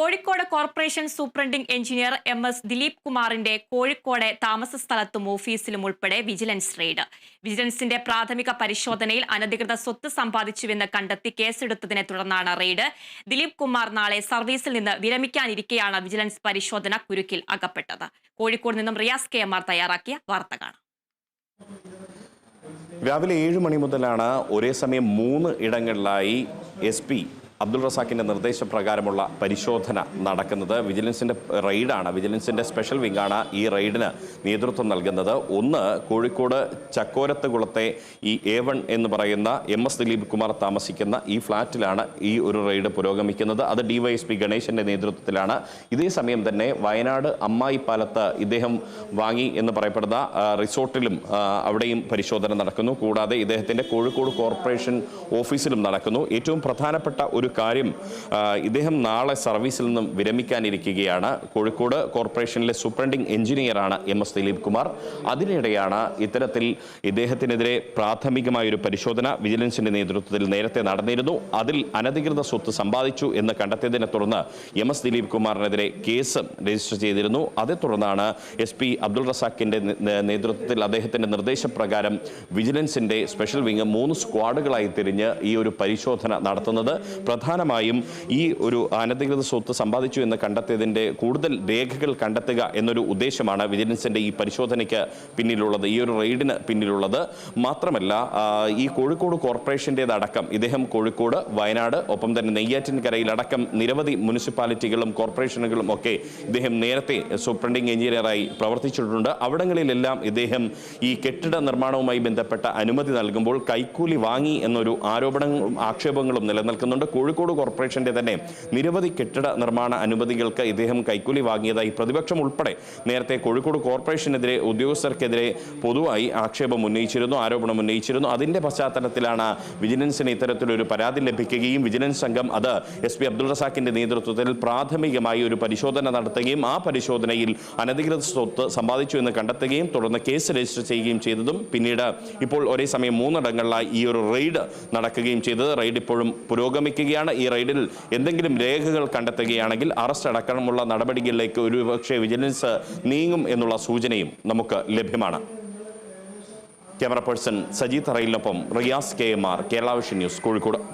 Kozhikode corporation superintending engineer M S Dileep കുമാറിന്റെ കോഴിക്കോട് താമസ സ്ഥലത്തും ഓഫീസിലും ഉൾപ്പെടെ വിജിലൻസ് റെയ്ഡ്. വിജിലൻസിന്റെ പ്രാഥമിക പരിശോധനയിൽ അനധികൃത സ്വത്ത് സമ്പാദിച്ചുവെന്ന് കണ്ടെത്തി കേസെടുത്തതിനെ തുടർന്നാണ് റെയ്ഡ്. ദിലീപ് കുമാർ നാളെ സർവീസിൽ നിന്ന് വിരമിക്കാനിരിക്കെയാണ് വിജിലൻസ് പരിശോധന കുരുക്കിൽ അകപ്പെട്ടത്. കോഴിക്കോട് നിന്നും റിയാസ് കെ എം തയ്യാറാക്കിയ വാർത്ത രാവിലെ ഏഴ് മണി മുതലാണ് ഒരേ സമയം മൂന്ന് ഇടങ്ങളിലായി എസ് പി അബ്ദുൾ റസാഖിന്റെ നിർദ്ദേശപ്രകാരമുള്ള പരിശോധന നടക്കുന്നത്. വിജിലൻസിന്റെ റെയ്ഡാണ്. വിജിലൻസിന്റെ സ്പെഷ്യൽ വിങ്ങാണ് ഈ റെയ്ഡിന് നേതൃത്വം നൽകുന്നത്. ഒന്ന് കോഴിക്കോട് ചക്കോരത്ത് കുളത്തെ ഈ എ വൺ എന്ന് പറയുന്ന എം എസ് ദിലീപ് കുമാർ താമസിക്കുന്ന ഈ ഫ്ലാറ്റിലാണ് ഈ ഒരു റെയ്ഡ് പുരോഗമിക്കുന്നത്. അത് ഡിവൈഎസ്പി ഗണേശന്റെ നേതൃത്വത്തിലാണ്. ഇതേ സമയം തന്നെ വയനാട് അമ്മായിപ്പാലത്ത് ഇദ്ദേഹം വാങ്ങി എന്ന് പറയപ്പെടുന്ന റിസോർട്ടിലും അവിടെയും പരിശോധന നടക്കുന്നു. കൂടാതെ ഇദ്ദേഹത്തിന്റെ കോഴിക്കോട് കോർപ്പറേഷൻ ഓഫീസിലും നടക്കുന്നു. ഏറ്റവും പ്രധാനപ്പെട്ട ഒരു കാര്യം ഇദ്ദേഹം നാളെ സർവീസിൽ നിന്നും വിരമിക്കാനിരിക്കുകയാണ്. കോഴിക്കോട് കോർപ്പറേഷനിലെ സൂപ്രണ്ടിംഗ് എഞ്ചിനീയറാണ് എം എസ് ദിലീപ് കുമാർ. അതിനിടെയാണ് ഇത്തരത്തിൽ ഇദ്ദേഹത്തിനെതിരെ പ്രാഥമികമായ ഒരു പരിശോധന വിജിലൻസിന്റെ നേതൃത്വത്തിൽ നേരത്തെ നടന്നിരുന്നു. അതിൽ അനധികൃത സ്വത്ത് സമ്പാദിച്ചു എന്ന് കണ്ടെത്തിയതിനെ തുടർന്ന് എം എസ് ദിലീപ് കുമാറിനെതിരെ കേസ് രജിസ്റ്റർ ചെയ്തിരുന്നു. അതേ തുടർന്നാണ് എസ് പി അബ്ദുൾ റസാഖിന്റെ നേതൃത്വത്തിൽ അദ്ദേഹത്തിന്റെ നിർദ്ദേശപ്രകാരം വിജിലൻസിന്റെ സ്പെഷ്യൽ വിംഗ് മൂന്ന് സ്ക്വാഡുകളായി തിരിഞ്ഞ് ഈ ഒരു പരിശോധന നടത്തുന്നത്. പ്രധാനമായും ഈ ഒരു അനധികൃത സ്വത്ത് സമ്പാദിച്ചു എന്ന് കണ്ടെത്തിയതിന്റെ കൂടുതൽ രേഖകൾ കണ്ടെത്തുക എന്നൊരു ഉദ്ദേശമാണ് വിജിലൻസിന്റെ ഈ പരിശോധനയ്ക്ക് പിന്നിലുള്ളത് ഈ ഒരു റെയ്ഡിന് പിന്നിലുള്ളത്. മാത്രമല്ല ഈ കോഴിക്കോട് കോർപ്പറേഷന്റെതടക്കം ഇദ്ദേഹം കോഴിക്കോട് വയനാട് ഒപ്പം തന്നെ നെയ്യാറ്റിൻകരയിലടക്കം നിരവധി മുനിസിപ്പാലിറ്റികളും കോർപ്പറേഷനുകളും ഒക്കെ ഇദ്ദേഹം നേരത്തെ സൂപ്രണ്ടിംഗ് എഞ്ചിനീയറായി പ്രവർത്തിച്ചിട്ടുണ്ട്. അവിടങ്ങളിലെല്ലാം ഇദ്ദേഹം ഈ കെട്ടിട നിർമ്മാണവുമായി ബന്ധപ്പെട്ട അനുമതി നൽകുമ്പോൾ കൈക്കൂലി വാങ്ങി എന്നൊരു ആരോപണങ്ങളും ആക്ഷേപങ്ങളും നിലനിൽക്കുന്നുണ്ട്. കോർപ്പറേഷന്റെ തന്നെ നിരവധി കെട്ടിട നിർമ്മാണ അനുമതികൾക്ക് ഇദ്ദേഹം കൈക്കൂലി വാങ്ങിയതായി പ്രതിപക്ഷം ഉൾപ്പെടെ നേരത്തെ കോഴിക്കോട് കോർപ്പറേഷനെതിരെ ഉദ്യോഗസ്ഥർക്കെതിരെ പൊതുവായി ആക്ഷേപം ഉന്നയിച്ചിരുന്നു ആരോപണം ഉന്നയിച്ചിരുന്നു. അതിന്റെ പശ്ചാത്തലത്തിലാണ് വിജിലൻസിന് ഇത്തരത്തിലൊരു പരാതി ലഭിക്കുകയും വിജിലൻസ് സംഘം അത് എസ് പി അബ്ദുൾ റസാഖിന്റെ നേതൃത്വത്തിൽ പ്രാഥമികമായി ഒരു പരിശോധന നടത്തുകയും ആ പരിശോധനയിൽ അനധികൃത സ്വത്ത് സമ്പാദിച്ചു എന്ന് കണ്ടെത്തുകയും തുടർന്ന് കേസ് രജിസ്റ്റർ ചെയ്യുകയും ചെയ്തതും പിന്നീട് ഇപ്പോൾ ഒരേ സമയം മൂന്നിടങ്ങളിലായി ഈ ഒരു റെയ്ഡ് നടക്കുകയും ചെയ്തത്. റെയ്ഡ് ഇപ്പോഴും പുരോഗമിക്കുകയാണ്. ഈ റെയ്ഡിൽ എന്തെങ്കിലും രേഖകൾ കണ്ടെത്തുകയാണെങ്കിൽ അറസ്റ്റ് അടക്കമുള്ള നടപടികളിലേക്ക് ഒരുപക്ഷെ വിജിലൻസ് നീങ്ങും എന്നുള്ള സൂചനയും നമുക്ക് ലഭ്യമാണ്. Camera person Saji തറയിലിനൊപ്പം Riyas K M R Kerala news Kozhikode.